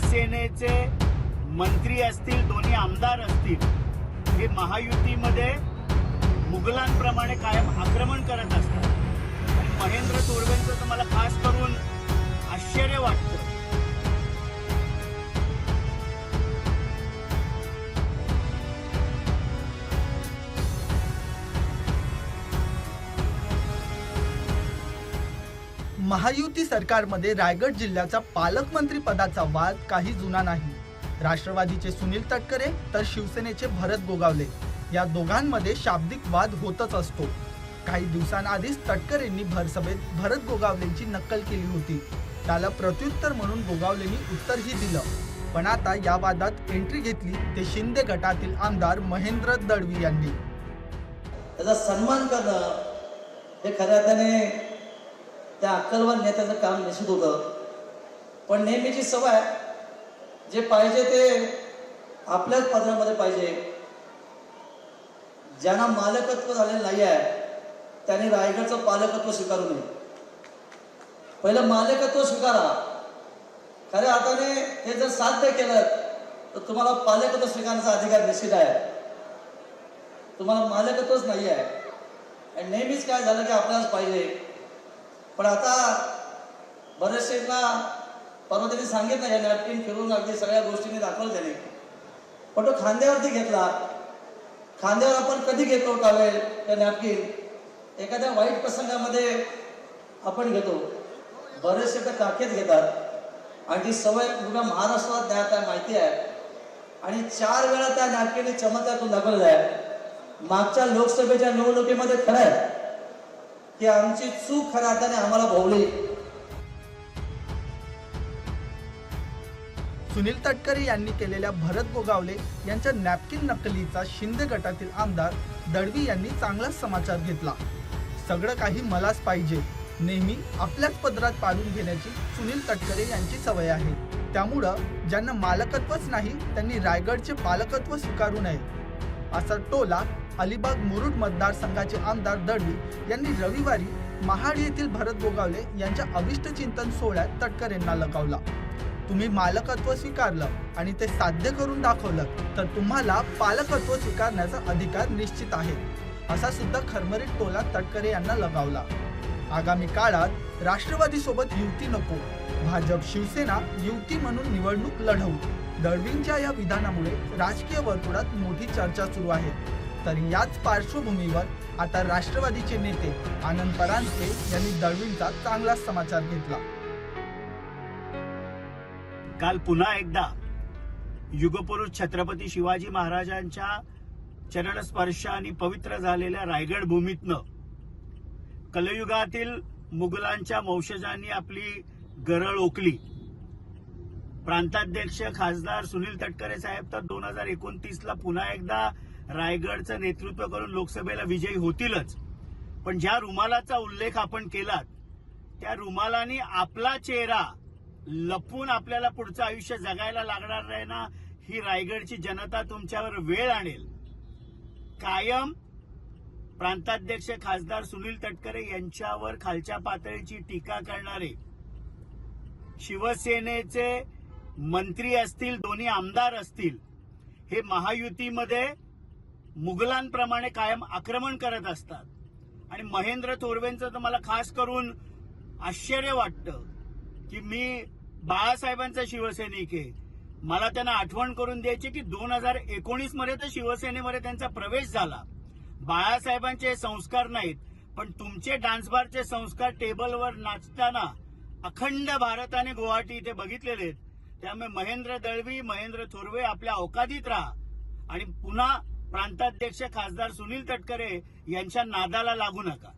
शिवसेनेचे मंत्री असतील दोन्ही आमदार असतील हे महायुतीमध्ये मुघलांप्रमाणे कायम आक्रमण कर महायुती सरकारमध्ये रायगड जिल्ह्याचा पालकमंत्री पदाचा वाद काही जुना नाही. राष्ट्रवादीचे सुनील तटकरे तर शिवसेनेचे भरत गोगावले. या दोघांमध्ये शाब्दिक वाद होतच असतो. काही दिवसांआधीच तटकरेंनी भरसभेत भरत गोगावलेंची नक्कल केली होती. त्याला प्रत्युत्तर म्हणून गोगावलेंनी उत्तरही दिलं. पण आता या वादात एंट्री घेतली ते शिंदे गटातील आमदार महेंद्र दळवी यांनी. त्याचा सन्मान करणं हे खऱ्या अर्थाने त्या अक्कलवान नेत्याचं काम निश्चित होतं. पण नेहमीची सवय जे पाहिजे ते आपल्याच पदरामध्ये पाहिजे. ज्यांना मालकत्व झालेलं नाही आहे त्यांनी रायगडचं पालकत्व स्वीकारू नये. पहिलं मालकत्व स्वीकारा. खऱ्या अर्थाने हे जर साध्य केलं तर तुम्हाला पालकत्व स्वीकारण्याचा अधिकार निश्चित आहे. तुम्हाला मालकत्वच नाही आहे आणि नेहमीच काय झालं की आपल्यालाच पाहिजे. पण आता बरेचसेना परवा त्यांनी सांगितलं या नॅपकिन फिरून अगदी सगळ्या गोष्टींनी दाखवलं त्याने. पण तो खांद्यावरती घेतला. खांद्यावर आपण कधी घेतो टावेल त्या नॅपकिन एखाद्या वाईट प्रसंगामध्ये आपण घेतो. बरेचसे तर काखेत घेतात. आणि ती सवय पूर्ण महाराष्ट्रात द्या त्या माहिती आहे. आणि चार वेळा त्या नॅपकिनने चमत्कार दाखवलेला आहे. मागच्या लोकसभेच्या निवडणुकीमध्ये खरं आहे. की आमची चूक खऱ्या अर्थाने आम्हाला भोवली. सुनील तटकरे यांनी केलेल्या भरत गोगावले यांच्या नॅपकिन नकलीचा शिंदे गटातील आमदार दळवी यांनी चांगलाच समाचार घेतला. सगळं काही मलाच पाहिजे. नेहमी आपल्याच पदरात पाडून घेण्याची सुनील तटकरे यांची सवय आहे. त्यामुळं ज्यांना मालकत्वच नाही त्यांनी रायगडचे पालकत्व स्वीकारू नये. असा टोला अलिबाग मुरुड मतदारसंघाचे आमदार दळवी यांनी रविवारी महाड येथील भरत गोगावले यांच्या अभिष्ट चिंतन सोहळ्यात तटकरेंना लगावला. तुम्ही मालकत्व स्वीकारलं आणि ते साध्य करून दाखवलं तर तुम्हाला पालकत्व स्वीकारण्याचा अधिकार निश्चित आहे असा सुद्धा खरमरीत टोला तटकरे यांना लगावला. आगामी काळात राष्ट्रवादी सोबत युती नको भाजप शिवसेना युती म्हणून निवडणूक लढवू. दळवींच्या या विधानामुळे राजकीय वर्तुळात मोठी चर्चा सुरू आहे. तर याच पार्श्वभूमीवर आता राष्ट्रवादीचे नेते आनंद परांजपे यांनी दळवींचा चांगलाच समाचार घेतला. काल पुन्हा एकदा युगपुरुष छत्रपती शिवाजी महाराजांच्या चरणस्पर्शाने पवित्र झालेल्या रायगड भूमीतनं कलयुगातील मुघलांच्या वंशजांनी आपली गरळ ओकली. प्रांताध्यक्ष खासदार सुनील तटकरे साहेब तर दोन हजार एकोणतीसला पुन्हा एकदा रायगडचं नेतृत्व करून लोकसभेला विजयी होतीलच. पण ज्या रुमालाचा उल्लेख आपण केलात त्या रुमालाने आपला चेहरा लपून आपल्याला पुढचं आयुष्य जगायला लागणार नाही ना ही रायगडची जनता तुमच्यावर वेळ आणेल. कायम प्रांताध्यक्ष खासदार सुनील तटकरे यांच्यावर खालच्या पातळीची टीका करणारे शिवसेनेचे मंत्री असतील दोन्ही आमदार असतील हे महायुतीमध्ये मुघलांप्रमाणे कायम आक्रमण करत असतात. आणि महेंद्र थोरवेंचं तर मला खास करून आश्चर्य वाटतं की मी बाळासाहेबांचा शिवसैनिक आहे. मला त्यांना आठवण करून द्यायची की दोन हजार एकोणीसमध्ये तर शिवसेनेमध्ये त्यांचा प्रवेश झाला. बाळासाहेबांचे संस्कार नाहीत पण तुमचे डान्स बारचे संस्कार टेबलवर नाचताना अखंड भारताने गुवाहाटी इथे बघितलेले आहेत. त्यामुळे महेंद्र दळवी महेंद्र थोरवे आपल्या अवकादीत राहा. आणि पुन्हा प्रांताध्यक्ष खासदार सुनील तटकरे यांच्या नादाला लागू नका.